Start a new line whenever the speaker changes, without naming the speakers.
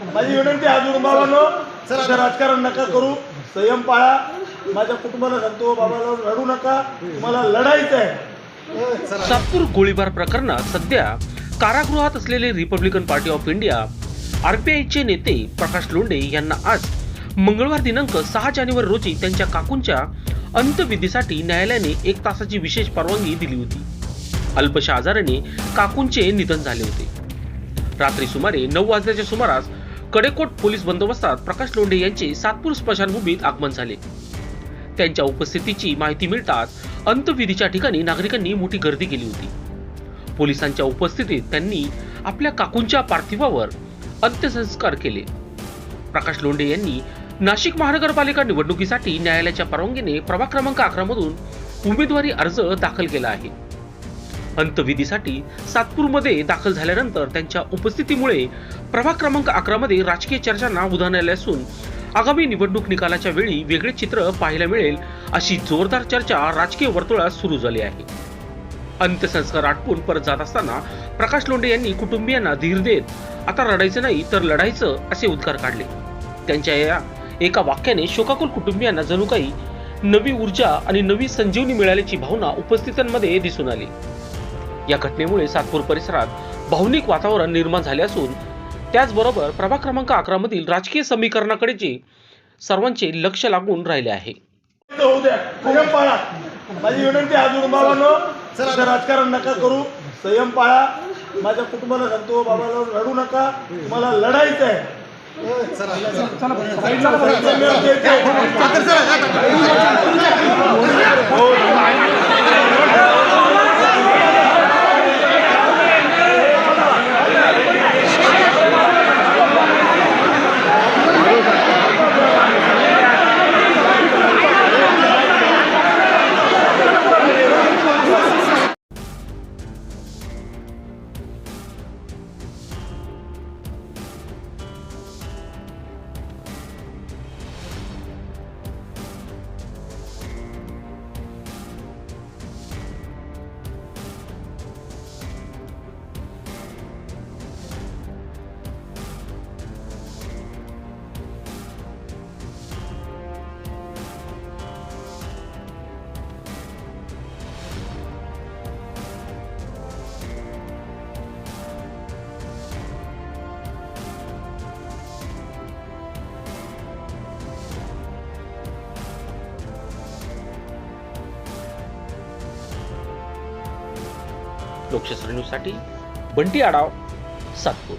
माझी विनंती अजून बाबांनो सध्या राजकारण नका करू संयम पाळा. माझ्या कुटुंबाला सांगतो बाबाला रडू नका. तुम्हाला लढायचं आहे.
सातपूर गोळीबार प्रकरणात सध्या कारागृहात असलेले रिपब्लिकन पार्टी ऑफ इंडिया आरपीआयचे नेते प्रकाश लोंढे यांना आज मंगळवार दिनांक सहा जानेवारी रोजी त्यांच्या काकूंच्या अंत्यविधीसाठी न्यायालयाने एक तासाची विशेष परवानगी दिली होती. अल्पशा आजाराने काकूंचे निधन झाले होते. रात्री सुमारे नऊ वाजल्याच्या सुमारास कडेकोट पोलीस बंदोबस्तात प्रकाश लोंढे यांचे सातपूर स्मशानभूमीत आगमन झाले. त्यांच्या उपस्थितीची माहिती मिळताच अंत्यविधीच्या ठिकाणी नागरिकांनी मोठी गर्दी केली होती. पोलिसांच्या उपस्थितीत त्यांनी आपल्या काकूंच्या पार्थिवावर अंत्यसंस्कार केले. प्रकाश लोंढे यांनी नाशिक महानगरपालिका निवडणुकीसाठी न्यायालयाच्या परवानगीने प्रभाग क्रमांक अकरा मधून उमेदवारी अर्ज दाखल केला आहे. अंतविधीसाठी सातपूरमध्ये दाखल झाल्यानंतर त्यांच्या उपस्थितीमुळे प्रभाग क्रमांक अकरा मध्ये राजकीय चर्चांना उधाण आले असून आगामी निवडणूक निकालाच्या वेळी वेगळे चित्र पाहायला मिळेल अशी जोरदार चर्चा राजकीय वर्तुळात सुरू झाली आहे. अंत्यसंस्कार आटपून परत जात असताना प्रकाश लोंढे यांनी कुटुंबियांना धीर देत आता रडायचं नाही तर लढायचं असे उद्गार काढले. त्यांच्या या एका वाक्याने शोकाकुल कुटुंबियांना जणू काही नवी ऊर्जा आणि नवी संजीवनी मिळाल्याची भावना उपस्थितांमध्ये दिसून आली. या घटनेमुळे सातपूर परिसरात भावनिक वातावरण निर्माण झाले असून त्याचबरोबर प्रभाग क्रमांक अकरा मधील राजकीय समीकरणाकडेचे सर्वांचे लक्ष लागून राहिले आहे.
माझी विनंती अजून बाबांनो सध्या राजकारण नका करू. संयम पाळा. माझ्या कुटुंबाला सांगतो बाबाला रडू नका. तुम्हाला लढायचं आहे.
लोकशास्त्र न्यूजसाठी बंटी आडाव सातपूर.